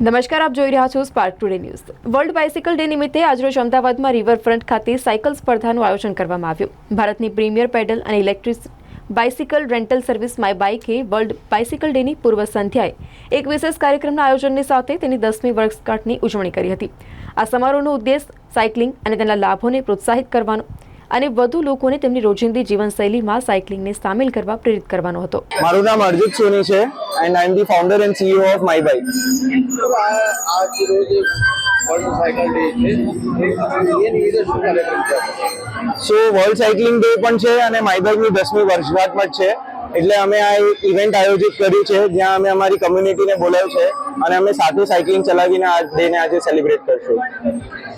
નમસ્કાર, આપ જોઈ રહ્યા છો Spark today news world bicycle day નિમિત્તે આજરોજ અમદાવાદમાં રિવરફ્રન્ટ ખાતે સાયકલ સ્પર્ધાનું આયોજન કરવામાં આવ્યું. ભારતની પ્રીમિયર પેડલ અને electric bicycle rental service my બાઇકે world bicycle ડેની પૂર્વ સંધ્યાએ એક વિશેષ કાર્યક્રમના આયોજનની સાથે તેની દસમી વર્ષગાંઠની ઉજવણી કરી હતી. આ સમારોહનો ઉદ્દેશ સાયકલિંગ અને તેના લાભોને પ્રોત્સાહિત કરવાનો અને વધુ લોકોને તેમની રોજિંદી જીવનશૈલીમાં સાયકલિંગને સામેલ કરવા પ્રેરિત કરવાનો હતો. મારું નામ અર્જિત સોની છે. And I am the founder and CEO of my છે સો વર્લ્ડ સાયકલિંગ ડે પણ છે અને માય બાઇકની દસમી વર્ષગાંઠ પણ છે. એટલે અમે આ ઇવેન્ટ આયોજિત કર્યું છે, જ્યાં અમે અમારી કમ્યુનિટીને બોલાવ્યું છે અને અમે સાથે સાયકલિંગ ચલાવીને આ ડેને આજે સેલિબ્રેટ કરશું.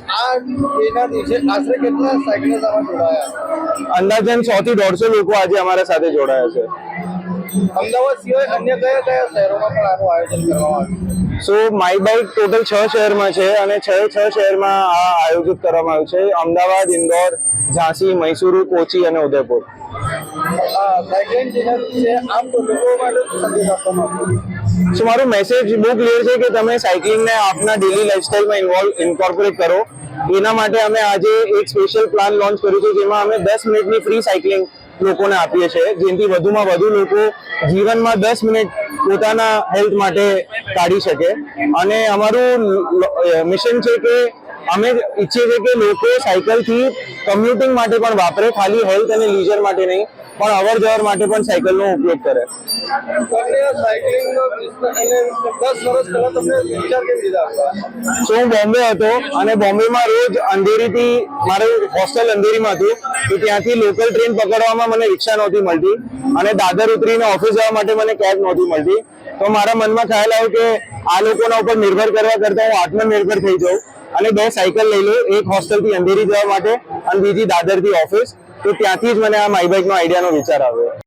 આ ડેના દિવસે આશરે કેટલા સાયકલિસ્ટ આમાં જોડાયા? અંદાજન સો થી દોઢસો લોકો આજે અમારા સાથે જોડાયા છે. અમદાવાદ સિવાય અન્ય કયા કયા શહેરોમાં પણ આનું આયોજન કરવામાં આવ્યું? સો માય બાઇક ટોટલ છ શહેરમાં છે અને છ છ શહેરમાં આ આયોજિત કરવામાં આવ્યું છે. અમદાવાદ ઇન્દોર ઝાંસી મૈસુરુ કોચી અને ઉદયપુર. સો મારો મેસેજ બહુ ક્લિયર છે કે તમે સાયકલિંગને આપના ડેલી લાઈફસ્ટાઈલમાં ઇન્વોલ્વ ઇન્કોર્પોરેટ કરો. એના માટે અમે આજે એક સ્પેશિયલ પ્લાન લોન્ચ કર્યું છે, જેમાં અમે દસ મિનિટની ફ્રી સાયકલિંગ લોકોને આપીએ છીએ જેથી વધુમાં વધુ લોકો જીવનમાં દસ મિનિટ પોતાના હેલ્થ માટે કાઢી શકે. અને અમારું મિશન છે કે અમે ઈચ્છીએ છીએ કે લોકો સાયકલથી કમ્યુટિંગ માટે પણ વાપરે, ખાલી હેલ્થ અને લીઝર માટે નહીં. પણ અવર જવર માટે પણ સાયકલનો ઉપયોગ કરે. સો હું બોમ્બે હતો અને બોમ્બેમાં રોજ અંધેરીથી મારું હોસ્ટેલ અંધેરીમાં હતું તો ત્યાંથી લોકલ ટ્રેન પકડવામાં મને રિક્ષા નહોતી મળતી અને દાદર ઉતરીને ઓફિસ જવા માટે મને કેબ નહોતી મળતી. તો મારા મનમાં ખ્યાલ આવ્યો કે આ લોકોના ઉપર નિર્ભર કરવા કરતાં હું આત્મનિર્ભર થઈ જાઉં અને બે સાયકલ લઈ લઉં એક હોસ્ટેલથી અંધેરી જવા માટે અને બીજી દાદરથી ઓફિસ. તો ત્યાંથી જ મને આ માય બાઇકનો આઈડિયાનો વિચાર આવ્યો.